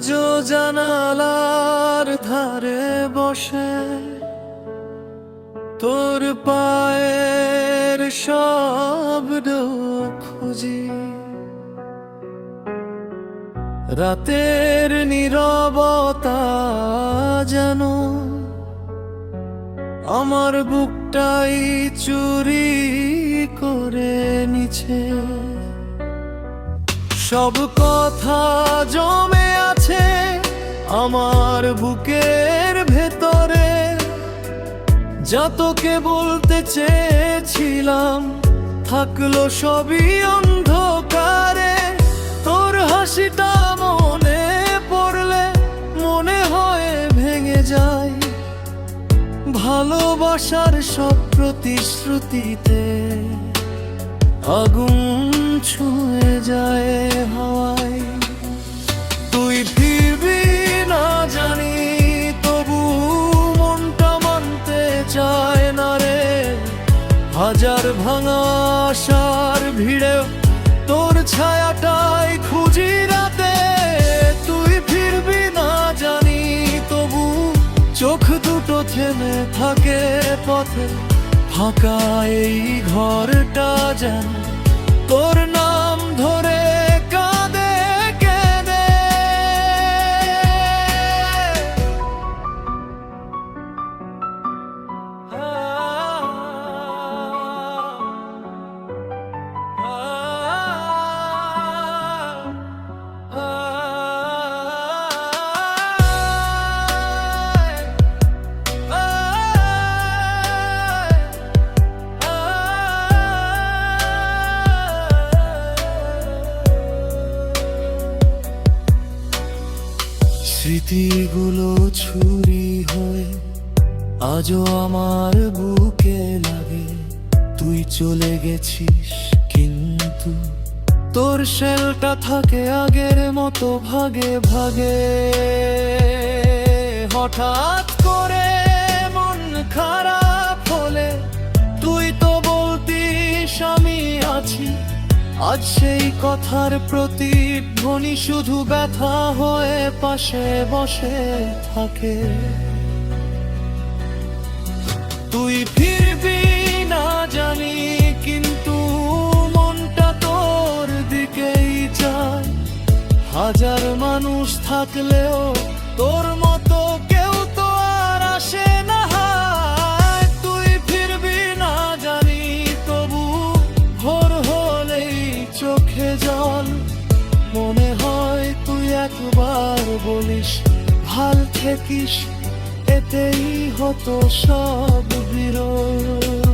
আজও জানালার ধারে বসে। তোর পায়ের শব্দ খুঁজি। রাতের নীরবতা যেন আমার বুকটাই চুরি করে নিছে সব কথা জমে আমার বুকের ভেতরে যা তোকে বলতে চেয়েছিলাম, থাকল সবই অন্ধকারে। তোর হাসিটা মনে পড়লে মনে হয় ভেঙে যায়। ভালোবাসার সব প্রতিশ্রুতিতে আগুন ছুঁয়ে যায় হাওয়ায়। হাজার ভাঙা আশার ভিড়ে তোর ছায়াটাই খুঁজি রাতে। তুই ফিরবি না জানি, তবু চোখ দুটো থেমে থাকে পথে। ফাঁকা এই ঘরটা যেন তোর নাম স্মৃতিগুলো ছুরি হয়ে আজও আমার বুকে লাগে। তুই চলে গেছিস কিন্তু তোর শেলটা থাকে আগের মতো ভাগে ভাগে। হঠাৎ করে মন খারাপ হলে আজ সেই কথার প্রতি প্রতিধ্বনি শুধু ব্যথা হয়ে পাশে বসে থাকে। তুই ফিরবি না জানি, কিন্তু মনটা তোর দিকেই চায়। হাজার মানুষ থাকলেও তোর একবার বলিস ভালো থেকিস এতেই হতো সব বিরল